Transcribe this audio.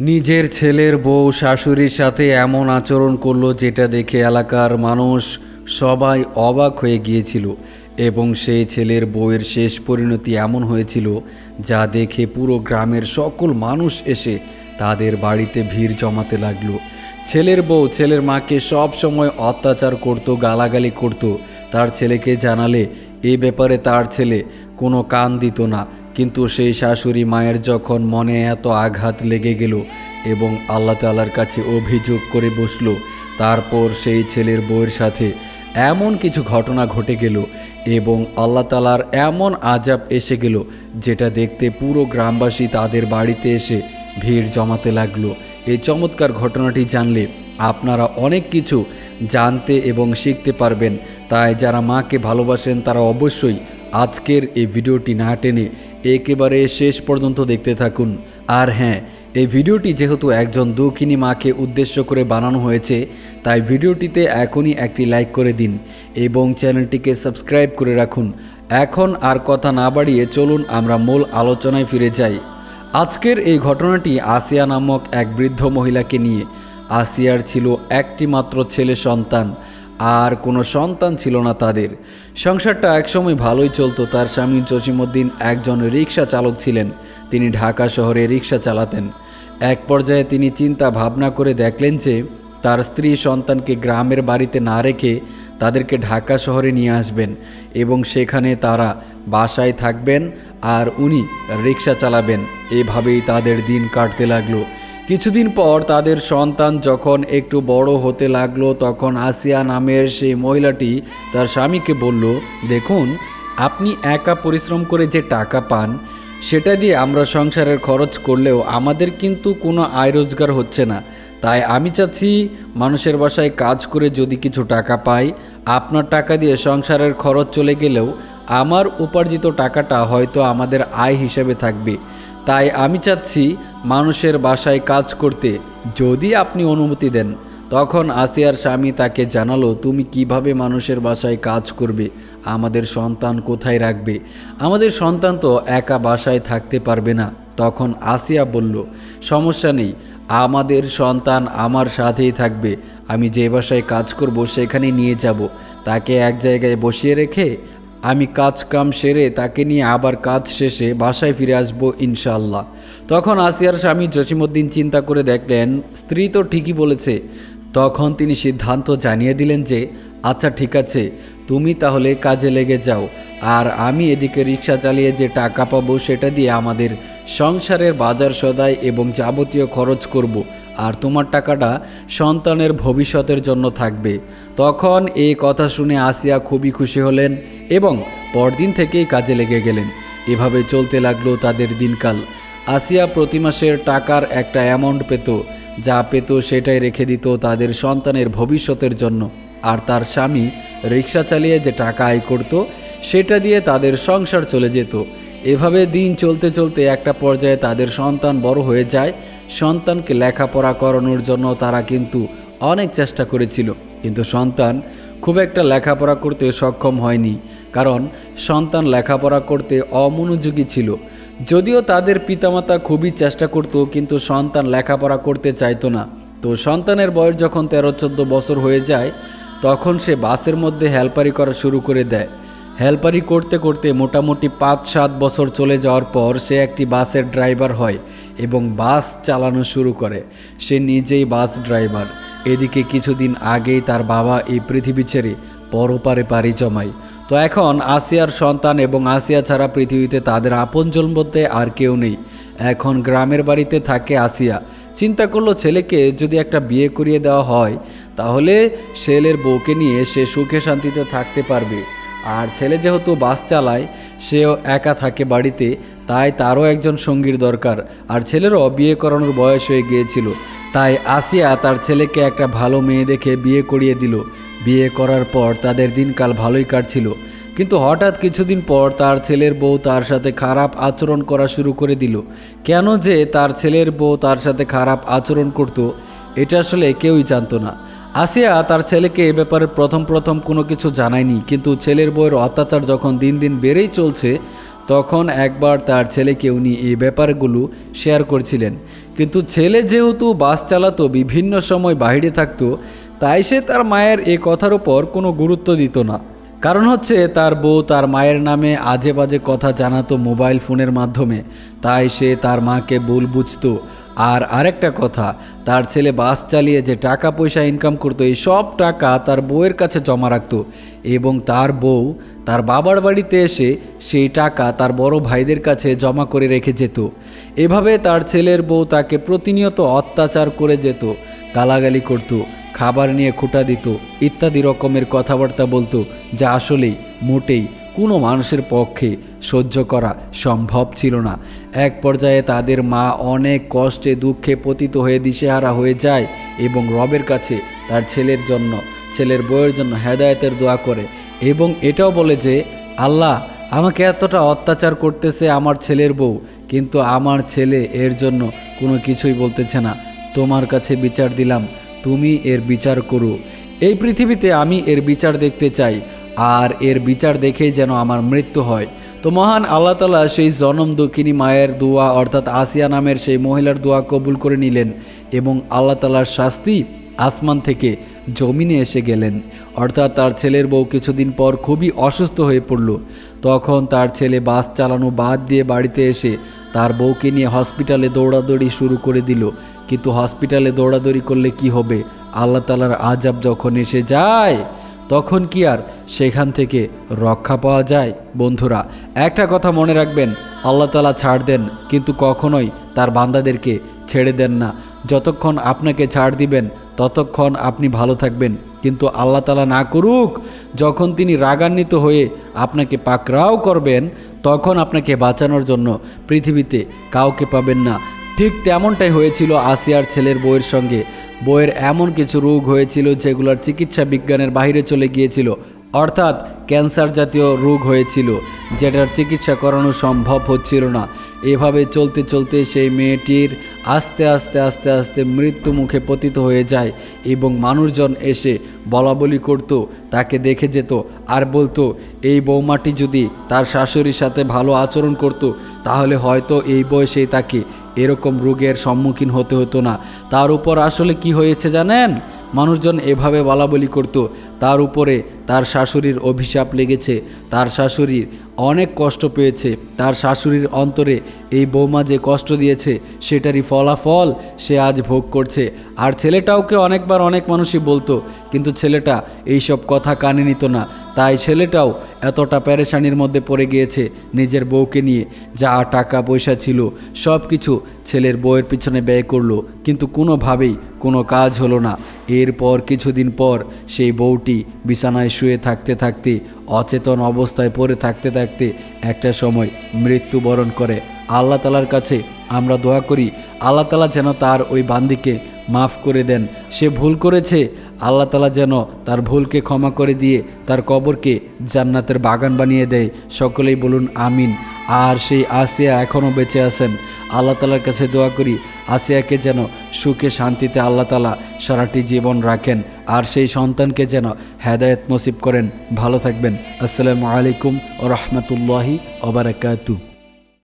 নিজের ছেলের বউ শাশুড়ির সাথে এমন আচরণ করল যেটা দেখে এলাকার মানুষ সবাই অবাক হয়ে গিয়েছিল এবং সেই ছেলের বউয়ের শেষ পরিণতি এমন হয়েছিল যা দেখে পুরো গ্রামের সকল মানুষ এসে তাদের বাড়িতে ভিড় জমাতে লাগল। ছেলের বউ ছেলের মাকে সব সময় অত্যাচার করত, গালাগালি করত। তার ছেলেকে জানালে, এ ব্যাপারে তার ছেলে কোনো কান দিত না। কিন্তু সেই শাশুড়ি মায়ের যখন মনে এত আঘাত লেগে গেল এবং আল্লাহ তালার কাছে অভিযোগ করে বসল, তারপর সেই ছেলের বউয়ের সাথে এমন কিছু ঘটনা ঘটে গেল এবং আল্লাহ তালার এমন আজাব এসে গেল যেটা দেখতে পুরো গ্রামবাসী তাদের বাড়িতে এসে ভিড় জমাতে লাগল। এই চমৎকার ঘটনাটি জানলে আপনারা অনেক কিছু জানতে এবং শিখতে পারবেন। তাই যারা মাকে ভালোবাসেন তারা অবশ্যই আজকের এই ভিডিওটি না টেনে একেবারে শেষ পর্যন্ত দেখতে থাকুন। আর হ্যাঁ এই ভিডিওটি যেহেতু একজন দুঃখিনী মাকে উদ্দেশ্য করে বানানো হয়েছে, তাই ভিডিওটিতে এখনই একটি লাইক করে দিন এবং চ্যানেলটিকে সাবস্ক্রাইব করে রাখুন। এখন আর কথা না বাড়িয়ে চলুন আমরা মূল আলোচনায় ফিরে যাই। আজকের এই ঘটনাটি আসিয়া নামক এক বৃদ্ধ মহিলাকে নিয়ে। আসিয়ার ছিল একটি মাত্র ছেলে সন্তান। আর কোনো সন্তান ছিল না তাদের। সংসারটা একসময় ভালোই চলতো। তার স্বামী জসিমুদ্দিন একজন রিক্সা চালক ছিলেন। তিনি ঢাকা শহরে রিক্সা চালাতেন। এক পর্যায়ে তিনি চিন্তা ভাবনা করে দেখলেন যে, তার স্ত্রী সন্তানকে গ্রামের বাড়িতে না রেখে তাদেরকে ঢাকা শহরে নিয়ে আসবেন এবং সেখানে তারা বাসায় থাকবেন আর উনি রিক্সা চালাবেন। এভাবেই তাদের দিন কাটতে লাগল। কিছুদিন পর তাদের সন্তান যখন একটু বড় হতে লাগল, তখন আসিয়া নামের সেই মহিলাটি তার স্বামীকে বলল, দেখুন, আপনি একা পরিশ্রম করে যে টাকা পান সেটা দিয়ে আমরা সংসারের খরচ করলেও আমাদের কিন্তু কোনো আয় রোজগার হচ্ছে না। তাই আমি চাচ্ছি মানুষের বাসায় কাজ করে যদি কিছু টাকা পাই, আপনার টাকা দিয়ে সংসারের খরচ চলে গেলেও আমার উপার্জিত টাকাটা হয়তো আমাদের আয় হিসেবে থাকবে। তাই আমি চাচ্ছি মানুষের বাসায় কাজ করতে যদি আপনি অনুমতি দেন। তখন আসিয়ার স্বামী তাকে জানালো, তুমি কীভাবে মানুষের বাসায় কাজ করবে? আমাদের সন্তান কোথায় রাখবে? আমাদের সন্তান তো একা বাসায় থাকতে পারবে না। তখন আসিয়া বলল, সমস্যা নেই, আমাদের সন্তান আমার সাথেই থাকবে। আমি যে বাসায় কাজ করব সেখানে নিয়ে যাব। তাকে এক জায়গায় বসিয়ে রেখে আমি কাজ কাম সেরে তাকে নিয়ে আবার কাজ শেষে বাসায় ফিরে আসব ইনশাল্লাহ তখন আসিয়ার স্বামী জসিমুদ্দিন চিন্তা করে দেখলেন, স্ত্রী তো ঠিকই বলেছে তখন তিনি সিদ্ধান্ত জানিয়ে দিলেন যে আচ্ছা ঠিক আছে, তুমি তাহলে কাজে লেগে যাও, আর আমি এদিকে রিক্সা চালিয়ে যে টাকা পাবো সেটা দিয়ে আমাদের সংসারের বাজার সদাই এবং যাবতীয় খরচ করব। আর তোমার টাকাটা সন্তানের ভবিষ্যতের জন্য থাকবে তখন এই কথা শুনে আসিয়া খুবই খুশি হলেন এবং পরদিন থেকেই কাজে লেগে গেলেন এভাবে চলতে লাগল তাদের দিনকাল আসিয়া প্রতি মাসের টাকার একটা অ্যামাউন্ট পেত, যা পেত সেটাই রেখে দিত তাদের সন্তানের ভবিষ্যতের জন্য। আর তার স্বামী রিক্সা চালিয়ে যে টাকা আয় করত, সেটা দিয়ে তাদের সংসার চলে যেত। এভাবে দিন চলতে চলতে একটা পর্যায়ে তাদের সন্তান বড় হয়ে যায়। সন্তানকে লেখাপড়া করানোর জন্য তারা কিন্তু অনেক চেষ্টা করেছিল। কিন্তু সন্তান খুব একটা লেখাপড়া করতে সক্ষম হয়নি, কারণ সন্তান লেখাপড়া করতে অমনোযোগী ছিল। যদিও তাদের পিতামাতা খুবই চেষ্টা করত, কিন্তু সন্তান লেখাপড়া করতে চাইতো না। তো সন্তানের বয়স যখন তেরো চোদ্দ বছর হয়ে যায়, তখন সে বাসের মধ্যে হেল্পারি করা শুরু করে দেয়। হেল্পারি করতে করতে মোটামুটি পাঁচ সাত বছর চলে যাওয়ার পর সে একটি বাসের ড্রাইভার হয় এবং বাস চালানো শুরু করে। সে নিজেই বাস ড্রাইভার। এদিকে কিছুদিন আগেই তার বাবা এই পৃথিবী ছেড়ে পরপারে পাড়ি জমায়। তো এখন আসিয়ার সন্তান এবং আসিয়া ছাড়া পৃথিবীতে তাদের আপনজন বলতে আর কেউ নেই। এখন গ্রামের বাড়িতে থাকে আসিয়া। চিন্তা করল ছেলেকে যদি একটা বিয়ে করিয়ে দেওয়া হয়, তাহলে ছেলের বউকে নিয়ে সে সুখে শান্তিতে থাকতে পারবে। আর ছেলে যেহেতু বাস চালায়, সেও একা থাকে বাড়িতে, তাই তারও একজন সঙ্গীর দরকার। আর ছেলেরও বিয়ে করানোর বয়স হয়ে গিয়েছিল, তাই আসিয়া তার ছেলেকে একটা ভালো মেয়ে দেখে বিয়ে করিয়ে দিল। বিয়ে করার পর তাদের দিনকাল ভালোই কাটছিল। কিন্তু হঠাৎ কিছুদিন পর তার ছেলের বউ তার সাথে খারাপ আচরণ করা শুরু করে দিল। কেন যে তার ছেলের বউ তার সাথে খারাপ আচরণ করত, এটা আসলে কেউই জানতো না। আসিয়া তার ছেলেকে এ ব্যাপারে প্রথম প্রথম কোনো কিছু জানায়নি, কিন্তু ছেলের বউয়ের অত্যাচার যখন দিন দিন বেড়েই চলছে, তখন একবার তার ছেলেকে উনি এই ব্যাপারগুলো শেয়ার করছিলেন। কিন্তু ছেলে যেহেতু বাস চালাতো, বিভিন্ন সময় বাইরে থাকতো, তাই সে তার মায়ের এ কথার উপর কোনো গুরুত্ব দিত না। কারণ হচ্ছে তার বউ তার মায়ের নামে আজে বাজে কথা জানাতো মোবাইল ফোনের মাধ্যমে, তাই সে তার মাকে ভুল বুঝতো। আর আরেকটা কথা, তার ছেলে বাস চালিয়ে যে টাকা পয়সা ইনকাম করতো, এই সব টাকা তার বউয়ের কাছে জমা রাখতো এবং তার বউ তার বাবার বাড়িতে এসে সেই টাকা তার বড় ভাইদের কাছে জমা করে রেখে যেত। এভাবে তার ছেলের বউ তাকে প্রতিনিয়ত অত্যাচার করে যেত, গালাগালি করতো, খাবার নিয়ে খুঁটা দিত, ইত্যাদি রকমের কথাবার্তা বলতো, যা আসলেই মোটেই কোনো মানুষের পক্ষে সহ্য করা সম্ভব ছিল না। এক পর্যায়ে তাদের মা অনেক কষ্টে দুঃখে পতিত হয়ে দিশেহারা হয়ে যায় এবং রবের কাছে তার ছেলের জন্য, ছেলের বউয়ের জন্য হেদায়তের দোয়া করে এবং এটাও বলে যে, আল্লাহ, আমাকে এতটা অত্যাচার করতেছে আমার ছেলের বউ, কিন্তু আমার ছেলে এর জন্য কোনো কিছুই বলতেছে না। তোমার কাছে বিচার দিলাম, তুমি এর বিচার করো। এই পৃথিবীতে আমি এর বিচার দেখতে চাই। আর এর বিচার দেখেই যেন আমার মৃত্যু হয়। তো মহান আল্লাহ তালা সেই জনম দক্ষিণী মায়ের দোয়া, অর্থাৎ আসিয়া নামের সেই মহিলার দোয়া কবুল করে নিলেন এবং আল্লাহ তালার শাস্তি আসমান থেকে জমিনে এসে গেলেন। অর্থাৎ তার ছেলের বউ কিছুদিন পর খুবই অসুস্থ হয়ে পড়ল। তখন তার ছেলে বাস চালানো বাদ দিয়ে বাড়িতে এসে তার বউকে নিয়ে হসপিটালে দৌড়াদৌড়ি শুরু করে দিল। কিন্তু হসপিটালে দৌড়াদৌড়ি করলে কি হবে? আল্লাহ তালার আজাব যখন এসে যায় তখন কি আর সেখান থেকে রক্ষা পাওয়া যায়? বন্ধুরা, একটা কথা মনে রাখবেন, আল্লাহ তালা ছাড় দেন, কিন্তু কখনোই তার বান্দাদেরকে ছেড়ে দেন না। যতক্ষণ আপনাকে ছাড় দিবেন, ততক্ষণ আপনি ভালো থাকবেন। কিন্তু আল্লাহ তালা না করুক, যখন তিনি রাগান্বিত হয়ে আপনাকে পাকরাও করবেন, তখন আপনাকে বাঁচানোর জন্য পৃথিবীতে কাউকে পাবেন না। ঠিক তেমনটাই হয়েছিল আসিয়ার ছেলের বউয়ের সঙ্গে। বউয়ের এমন কিছু রোগ হয়েছিল যেগুলোর চিকিৎসা বিজ্ঞানের বাইরে চলে গিয়েছিল, অর্থাৎ ক্যান্সার জাতীয় রোগ হয়েছিল, যেটার চিকিৎসা করানো সম্ভব হচ্ছিল না। এভাবে চলতে চলতে সেই মেয়েটির আস্তে আস্তে আস্তে আস্তে মৃত্যু মুখে পতিত হয়ে যায় এবং মানুষজন এসে বলা বলি করতো, তাকে দেখে যেত আর বলতো, এই বৌমাটি যদি তার শাশুড়ির সাথে ভালো আচরণ করত, তাহলে হয়তো এই বয়সেই তাকে এরকম রোগের সম্মুখীন হতে হতো না। তার উপর আসলে কি হয়েছে জানেন? মানুষজন এভাবে বলা বলি করত। তার উপরে তার শাশুড়ির অভিশাপ লেগেছে, তার শাশুড়ির অনেক কষ্ট পেয়েছে, তার শাশুড়ির অন্তরে এই বৌমা যে কষ্ট দিয়েছে, সেটারই ফলাফল সে আজ ভোগ করছে। আর ছেলেটাওকে অনেকবার অনেক মানুষই বলতো, কিন্তু ছেলেটা এইসব কথা কানে নিত না। তাই ছেলেটাও এতটা প্যারেশানির মধ্যে পড়ে গিয়েছে নিজের বউকে নিয়ে, যা টাকা পয়সা ছিল সব কিছু ছেলের বউয়ের পিছনে ব্যয় করল। কিন্তু কোনোভাবেই কোনো কাজ হলো না। এরপর কিছুদিন পর সেই বউটি বিছানায় শুয়ে থাকতে থাকতে, অচেতন অবস্থায় পড়ে থাকতে থাকতে একটা সময় মৃত্যুবরণ করে। আল্লাহ তালার কাছে আমরা দোয়া করি, আল্লাহ তালা যেন তার ওই বান্দিকে মাফ করে দেন। সে ভুল করেছে, আল্লাহ তালা যেন তার ভুলকে ক্ষমা করে দিয়ে তার কবরকে জান্নাতের বাগান বানিয়ে দেয়। সকলেই বলুন, আমিন। আর সেই আসিয়া এখনও বেঁচে আছেন, আল্লাহ তালার কাছে দোয়া করি, আসিয়াকে যেন সুখে শান্তিতে আল্লাহ তালা সারাটি জীবন রাখেন, আর সেই সন্তানকে যেন হেদায়েত নসিব করেন। ভালো থাকবেন। আসসালামু আলাইকুম ও রহমতুল্লাহি ওবরাকাতু